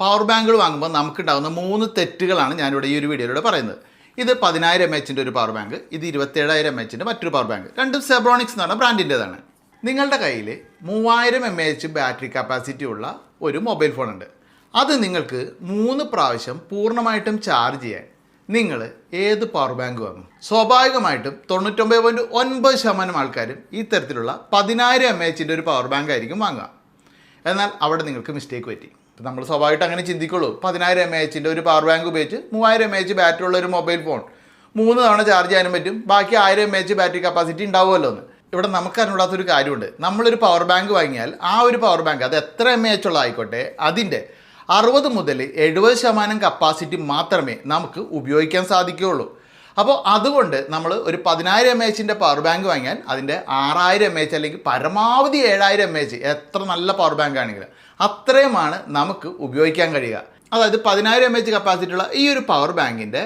Power ബാങ്കുകൾ വാങ്ങുമ്പോൾ നമുക്കുണ്ടാകുന്ന മൂന്ന് തെറ്റുകളാണ് ഞാനിവിടെ ഈ ഒരു വീഡിയോയിലൂടെ പറയുന്നത്. ഇത് പതിനായിരം എച്ചിന്റെ ഒരു പവർ ബാങ്ക് ഇത് ഇരുപത്തേഴായിരം എച്ചിന്റെ മറ്റൊരു പവർ ബാങ്ക് രണ്ടും സെബ്രോണിക്സ് എന്ന് പറഞ്ഞ ബ്രാൻഡിന്റെതാണ് നിങ്ങളുടെ കയ്യിൽ മൂവായിരം എം എച്ച് ബാറ്ററി കപ്പാസിറ്റി ഉള്ള ഒരു മൊബൈൽ ഫോൺ ഉണ്ട്. അത് നിങ്ങൾക്ക് മൂന്ന് പ്രാവശ്യം പൂർണമായിട്ടും ചാർജ് ചെയ്യാൻ നിങ്ങൾ ഏത് പവർ ബാങ്ക് വാങ്ങും? സ്വാഭാവികമായിട്ടും തൊണ്ണൂറ്റൊമ്പത് പോയിന്റ് ഒൻപത് ശതമാനം ആൾക്കാരും ഈ തരത്തിലുള്ള പതിനായിരം എം എച്ചിന്റെ ഒരു പവർ ബാങ്ക് ആയിരിക്കും വാങ്ങുക. എന്നാൽ അവിടെ നിങ്ങൾക്ക് മിസ്റ്റേക്ക് പറ്റി. ഇപ്പം നമ്മൾ സ്വാഭാവികമായിട്ട് അങ്ങനെ ചിന്തിക്കുള്ളൂ. പതിനായിരം എം എച്ചിന്റെ ഒരു പവർ ബാങ്ക് ഉപയോഗിച്ച് മൂവായിരം എം എച്ച് ബാറ്ററി ഉള്ള ഒരു മൊബൈൽ ഫോൺ മൂന്ന് തവണ ചാർജ് ചെയ്യാനും പറ്റും. ബാക്കി ആയിരം എം എച്ച് ബാറ്ററി കപ്പാസിറ്റി ഉണ്ടാവുമല്ലോ എന്ന്. ഇവിടെ നമുക്ക് അറിഞ്ഞൂടാത്തൊരു കാര്യമുണ്ട്. നമ്മളൊരു പവർ ബാങ്ക് വാങ്ങിയാൽ ആ ഒരു പവർ ബാങ്ക് അത് എത്ര എം എച്ച് ഉള്ള ആയിക്കോട്ടെ അതിന്റെ അറുപത് മുതൽ എഴുപത് ശതമാനം കപ്പാസിറ്റി മാത്രമേ നമുക്ക് ഉപയോഗിക്കാൻ സാധിക്കുകയുള്ളൂ. അപ്പോൾ അതുകൊണ്ട് നമ്മൾ ഒരു പതിനായിരം എം എച്ചിന്റെ പവർ ബാങ്ക് വാങ്ങിയാൽ അതിന്റെ ആറായിരം എം എച്ച് അല്ലെങ്കിൽ പരമാവധി ഏഴായിരം എം എച്ച് എത്ര നല്ല പവർ ബാങ്ക് ആണെങ്കിലും അത്രയുമാണ് നമുക്ക് ഉപയോഗിക്കാൻ കഴിയുക. അതായത് പതിനായിരം എം എച്ച് കപ്പാസിറ്റി ഉള്ള ഈ ഒരു പവർ ബാങ്കിന്റെ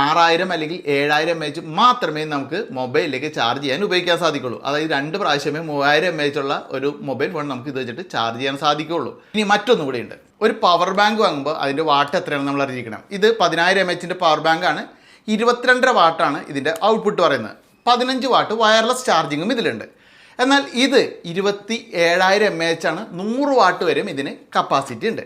ആറായിരം അല്ലെങ്കിൽ ഏഴായിരം എം എച്ച് മാത്രമേ നമുക്ക് മൊബൈലിലേക്ക് ചാർജ് ചെയ്യാൻ ഉപയോഗിക്കാൻ സാധിക്കുള്ളൂ. അതായത് രണ്ട് പ്രാവശ്യമേ മൂവായിരം എം എച്ച് ഉള്ള ഒരു മൊബൈൽ ഫോൺ നമുക്ക് ഇത് വെച്ചിട്ട് ചാർജ് ചെയ്യാൻ സാധിക്കുള്ളൂ. ഇനി മറ്റൊന്നും ഉണ്ട്. ഒരു പവർ ബാങ്ക് വാങ്ങുമ്പോൾ അതിന്റെ വാട്ട് എത്രയാണെന്ന് നമ്മൾ അറിയിക്കണം ഇത് പതിനായിരം എം എച്ചിന്റെ പവർ ബാങ്കാണ് ഇരുപത്തിരണ്ടര വാട്ടാണ് ഇതിന്റെ ഔട്ട്പുട്ട് പറയുന്നത്. പതിനഞ്ച് വാട്ട് വയർലെസ് ചാർജിങ്ങും ഇതിലുണ്ട്. എന്നാൽ ഇത് ഇരുപത്തി ഏഴായിരം എം എച്ച് ആണ് നൂറ് വാട്ട് വരെയും ഇതിന് കപ്പാസിറ്റി ഉണ്ട്.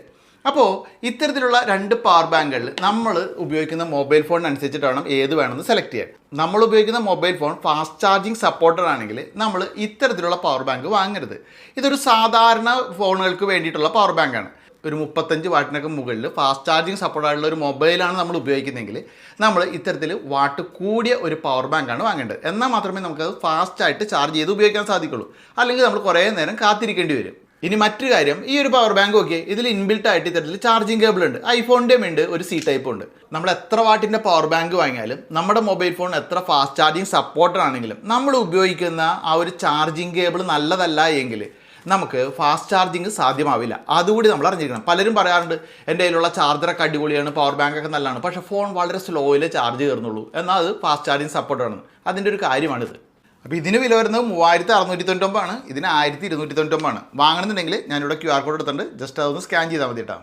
അപ്പോൾ ഇത്തരത്തിലുള്ള രണ്ട് പവർ ബാങ്കുകളിൽ നമ്മൾ ഉപയോഗിക്കുന്ന മൊബൈൽ ഫോണിനനുസരിച്ചിട്ട് വേണം ഏത് വേണമെന്ന് സെലക്ട് ചെയ്യാൻ. നമ്മൾ ഉപയോഗിക്കുന്ന mobile phone fast charging supported ആണെങ്കിൽ നമ്മൾ ഇത്തരത്തിലുള്ള പവർ ബാങ്ക് വാങ്ങരുത്. ഇതൊരു സാധാരണ ഫോണുകൾക്ക് വേണ്ടിയിട്ടുള്ള പവർ ബാങ്കാണ് ഒരു മുപ്പത്തഞ്ച് വാട്ടിനൊക്കെ മുകളിൽ ഫാസ്റ്റ് ചാർജിങ് സപ്പോർട്ടായിട്ടുള്ള ഒരു മൊബൈലാണ് നമ്മൾ ഉപയോഗിക്കുന്നതെങ്കിൽ നമ്മൾ ഇത്തരത്തിൽ വാട്ട് കൂടിയ ഒരു പവർ ബാങ്കാണ് വാങ്ങേണ്ടത്. എന്നാൽ മാത്രമേ നമുക്കത് ഫാസ്റ്റായിട്ട് ചാർജ് ചെയ്ത് ഉപയോഗിക്കാൻ സാധിക്കുള്ളൂ. അല്ലെങ്കിൽ നമ്മൾ കുറേ നേരം കാത്തിരിക്കേണ്ടി വരും. ഇനി മറ്റൊരു കാര്യം ഈ ഒരു പവർ ബാങ്ക് ഓക്കെ ഇതിൽ ഇൻബിൽട്ട് ആയിട്ട് ഇത്തരത്തിൽ ചാർജിങ് കേബിൾ ഉണ്ട്. ഐഫോണിന്റെയും ഉണ്ട് ഒരു സി ടൈപ്പ് ഉണ്ട്. നമ്മൾ എത്ര വാട്ടിന്റെ പവർ ബാങ്ക് വാങ്ങിയാലും നമ്മുടെ മൊബൈൽ ഫോൺ എത്ര ഫാസ്റ്റ് ചാർജിങ് സപ്പോർട്ടർ ആണെങ്കിലും നമ്മൾ ഉപയോഗിക്കുന്ന ആ ഒരു ചാർജിങ് കേബിൾ നല്ലതല്ല എങ്കിൽ നമുക്ക് ഫാസ്റ്റ് ചാർജിങ് സാധ്യമാവില്ല. അതുകൂടി നമ്മൾ അറിഞ്ഞിരിക്കണം. പലരും പറയാറുണ്ട് എന്റെ കയ്യിലുള്ള ചാർജറൊക്കെ അടിപൊളിയാണ് പവർ ബാങ്ക് ഒക്കെ നല്ലതാണ്. പക്ഷേ ഫോൺ വളരെ സ്ലോയിൽ ചാർജ് കയറുന്നുള്ളൂ എന്നാൽ അത് ഫാസ്റ്റ് ചാർജിങ് സപ്പോർട്ടാണ് അതിന്റെ ഒരു കാര്യമാണിത്. അപ്പോൾ ഇതിന് വില വരുന്നത് മൂവായിരത്തി അറുന്നൂറ്റി തൊണ്ണൂറ്റൊമ്പതാണ് ഇതിന് ആയിരത്തി ഇരുന്നൂറ്റി തൊണ്ണൂറ്റൊമ്പതാണ് വാങ്ങണമെന്നുണ്ടെങ്കിൽ ഞാനിവിടെ ക്യു ആർ കോഡ് എടുത്തിട്ടുണ്ട്. ജസ്റ്റ് അതൊന്ന് സ്കാൻ ചെയ്താൽ മതി കേട്ടോ.